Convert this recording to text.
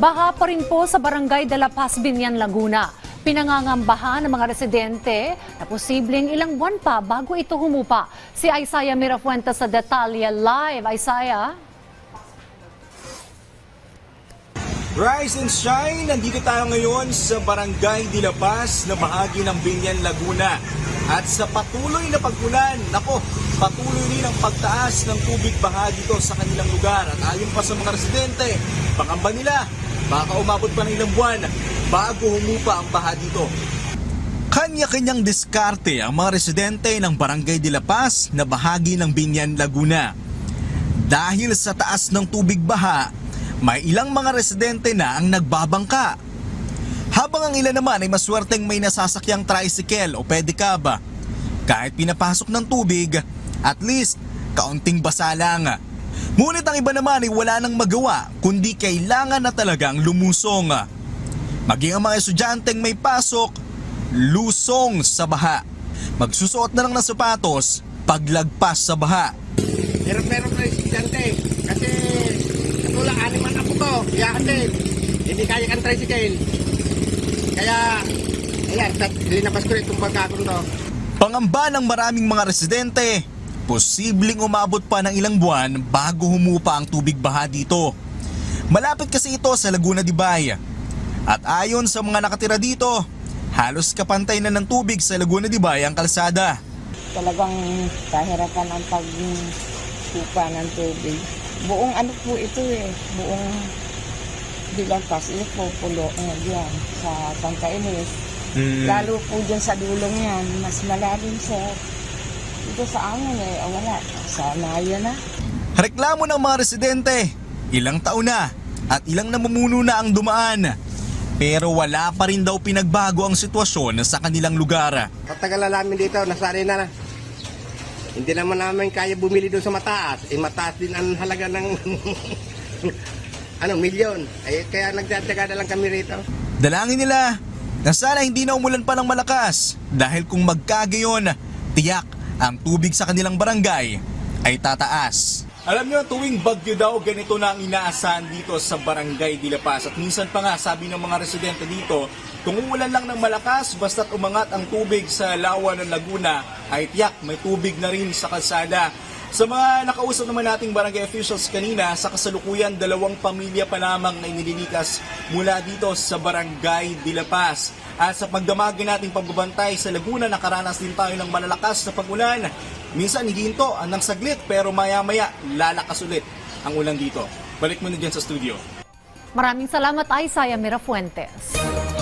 Baha pa rin po sa Barangay de la Paz, Binyan, Laguna. Pinangangambahan ng mga residente na posibleng ilang buwan pa bago ito humupa. Si Isaiah Mirafuentes sa Detalye Live. Isaiah? Rise and shine! Nandito tayo ngayon sa Barangay de la Paz na bahagi ng Binyan, Laguna. At sa patuloy na pagkulan, nako, patuloy rin ang pagtaas ng tubig baha dito sa kanilang lugar. At ayon pa sa mga residente, pangamba nila, baka umabot pa ng ilang buwan bago humupa ang baha dito. Kanya-kanyang diskarte ang mga residente ng Barangay de la Paz na bahagi ng Binyan, Laguna. Dahil sa taas ng tubig baha, may ilang mga residente na ang nagbabangka. Habang ang ilan naman ay maswerteng may nasasakyang tricycle o pedicab. Kahit pinapasok ng tubig, at least kaunting basa lang. Ngunit ang iba naman ay wala nang magawa kundi kailangan na talagang lumusong. Maging ang mga estudyanteng may pasok, lusong sa baha. Magsusuot na lang ng sapatos paglagpas sa baha. Pero pero presidente, kasi katulad animan ako to, yahatid. Hindi kaya kang tricycle. Kaya, ayan, linabas ko rin itong pagkakon to. Pangamba ng maraming mga residente, posibleng umabot pa ng ilang buwan bago humupa ang tubig baha dito. Malapit kasi ito sa Laguna de Bay. At ayon sa mga nakatira dito, halos kapantay na ng tubig sa Laguna de Bay ang kalsada. talagang kahirapan ang pagkupa ng tubig. Buong ano po ito eh, buong bilangkas, ito po pulo eh, diyan sa Pangkainis. Lalo po dyan sa dulong yan, mas malalim sa dito sa amin eh, oh, wala, sana yan na. Reklamo ng mga residente, ilang taon na at ilang namumuno na ang dumaan. Pero wala pa rin daw pinagbago ang sitwasyon sa kanilang lugar. Patagal na namin dito, nasari na na. Hindi naman namin kaya bumili doon sa mataas. Eh, mataas din ang halaga ng ano, milyon. Ay, kaya nagdadaga na lang kami rito. Dalangin nila na sana hindi na umulan pa ng malakas dahil kung magkagayon, tiyak ang tubig sa kanilang barangay ay tataas. Alam niyo, tuwing bagyo daw, ganito na ang inaasahan dito sa Barangay de la Paz. At minsan pa nga, sabi ng mga residente dito, kung umulan lang ng malakas, basta't umangat ang tubig sa lawa ng Laguna, ay tiyak, may tubig na rin sa kalsada. Sa mga nakausap naman nating barangay officials kanina, sa kasalukuyan, dalawang pamilya pa lamang na inililikas mula dito sa barangay de la Paz. At sa pagdamagi nating pagbabantay sa Laguna, nakaranas din tayo ng malalakas na pagulan. Minsan hihinto ng saglit pero maya-maya lalakas ulit ang ulan dito. Balik mo na dyan sa studio. Maraming salamat, Isaiah Mirafuentes.